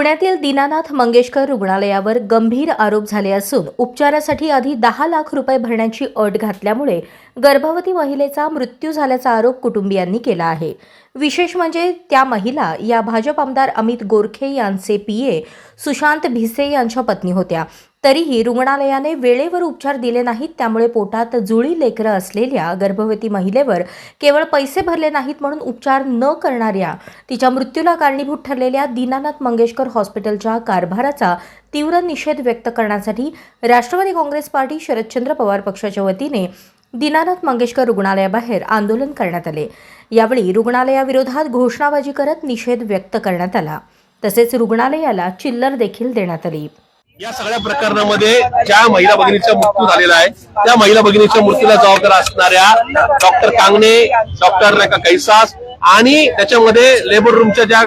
पुण्यातील दीनानाथ मंगेशकर रुग्णालयावर गंभीर आरोप झाले असून उपचारासाठी आधी दहा लाख रुपये भरण्याची अट घातल्यामुळे गर्भवती महिलेचा मृत्यू झाल्याचा आरोप कुटुंबियांनी केला आहे. विशेष म्हणजे त्या महिला या भाजप आमदार अमित गोरखे यांचे पीए सुशांत भिसे यांच्या पत्नी होत्या. तरीही रुग्णालयाने वेळेवर उपचार दिले नाहीत त्यामुळे पोटात जुळी लेकरं असलेल्या गर्भवती महिलेवर केवळ पैसे भरले नाहीत म्हणून उपचार न करणाऱ्या तिच्या मृत्यूला कारणीभूत ठरलेल्या दीनानाथ मंगेशकर हॉस्पिटलच्या कारभाराचा तीव्र निषेध व्यक्त करण्यासाठी राष्ट्रवादी काँग्रेस पार्टी शरदचंद्र पवार पक्षाच्या वतीने दीनानाथ मंगेशकर रुग्णालयाबाहेर आंदोलन करण्यात आले. यावेळी रुग्णालयाविरोधात घोषणाबाजी करत निषेध व्यक्त करण्यात आला. तसेच रुग्णालयाला चिल्लर देखील देण्यात आली. या सगळ्या प्रकरणामध्ये ज्या महिला भगिनीचा मृत्यू झालेला आहे त्या महिला भगिनीच्या मृत्यूला जबाबदार असणाऱ्या डॉक्टर कांगणे डॉक्टर नाही का कैसास आणि त्याच्यामध्ये लेबर रूमच्या ज्या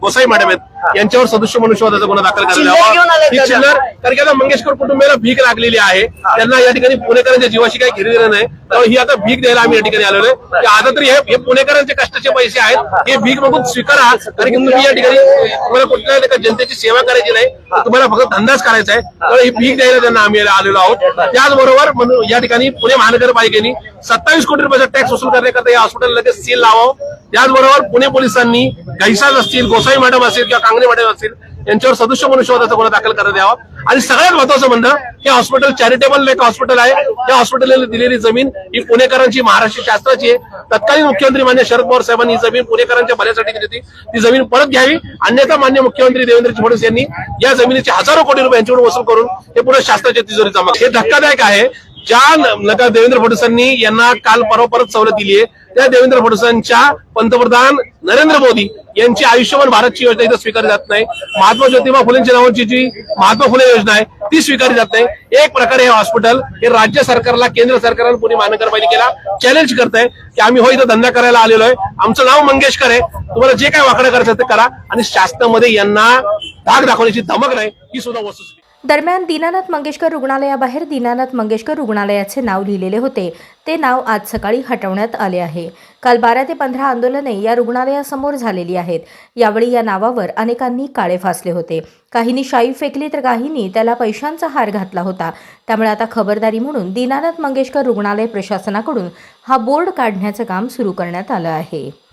गोसाई मॅडम आहेत यांच्यावर सदस्य मनुष्यवादाचा गुन्हा दाखल चिल्लर कारण की आता मंगेशकर कुटुंबियाला भीक लागलेली आहे. त्यांना या ठिकाणी पुणेकरांच्या जीवाशी काही घेतलेलं नाही. त्यामुळे ही आता भीक द्यायला आम्ही या ठिकाणी आलेलो आहे. की आता तरी हे पुणेकरांचे कष्टाचे पैसे आहेत. हे भीक बघून स्वीकारा. कारण की तुम्ही या ठिकाणी तुम्हाला कुठल्या जनतेची सेवा करायची नाही. तुम्हाला फक्त धंदाच करायचा आहे. त्यामुळे ही भीक द्यायला त्यांना आम्ही आलेलो आहोत. त्याचबरोबर म्हणून या ठिकाणी पुणे महानगरपालिकेने सत्तावीस कोटी रुपयाचा टॅक्स वसूल करण्याकरता या हॉस्पिटल लगेच सील लावावं. त्याचबरोबर पुणे पोलिसांनी गैसाज असतील गोसाई मॅडम असतील किंवा कांगणे मॅडम असतील यांच्यावर सदस्य मनुष्यवादाचा गुन्हा दाखल करण्यात यावा. आणि सगळ्यात महत्वाचं म्हणणं हे हॉस्पिटल चॅरिटेबल एक हॉस्पिटल आहे. या हॉस्पिटलने दिलेली जमीन ही पुणेकरांची महाराष्ट्र शास्त्राची आहे. तत्कालीन मुख्यमंत्री मान्य शरद पवार साहेबांनी ही जमीन पुणेकरांच्या भल्यासाठी दिली होती. ती जमीन परत घ्यावी. अन्यथा मान्य मुख्यमंत्री देवेंद्र फडणवीस यांनी या जमिनीचे हजारो कोटी रुपये यांच्याकडून वसूल करून हे पुन्हा शासनाच्या तिजोरी जमा हे धक्कादायक आहे. ज्या नका देवेंद्र फडणवीसांनी यांना काल परवा परत सवलत दिली आहे त्या देवेंद्र फडणवीसांच्या पंतप्रधान नरेंद्र मोदी यांची आयुष्यमान भारतची योजना इथं स्वीकारली जात नाही. महात्मा ज्योतिबा फुलेंच्या नावाची जी महात्मा फुले योजना आहे ती स्वीकारली जात नाही. एक प्रकारे हे हॉस्पिटल हे राज्य सरकारला केंद्र सरकारला पुणे महानगरपालिकेला चॅलेंज करत आहे की आम्ही हो इथं धंदा करायला आलेलो आहे. आमचं नाव मंगेशकर आहे. तुम्हाला जे काय वाकडं करायचं ते करा. आणि शासनामध्ये यांना धाक दाखवण्याची धमक नाही ही सुद्धा वस्तू दरम्यान दीनानाथ मंगेशकर रुग्णालयाबाहेर दीनानाथ मंगेशकर रुग्णालयाचे नाव लिहिलेले होते. ते नाव आज सकाळी हटवण्यात आले आहे. काल बारा ते पंधरा आंदोलने या रुग्णालयासमोर झालेली आहेत. यावेळी या नावावर अनेकांनी काळे फासले होते. काहींनी शाई फेकली तर काहींनी त्याला पैशांचा हार घातला होता. त्यामुळे आता खबरदारी म्हणून दीनानाथ मंगेशकर रुग्णालय प्रशासनाकडून हा बोर्ड काढण्याचं काम सुरू करण्यात आलं आहे.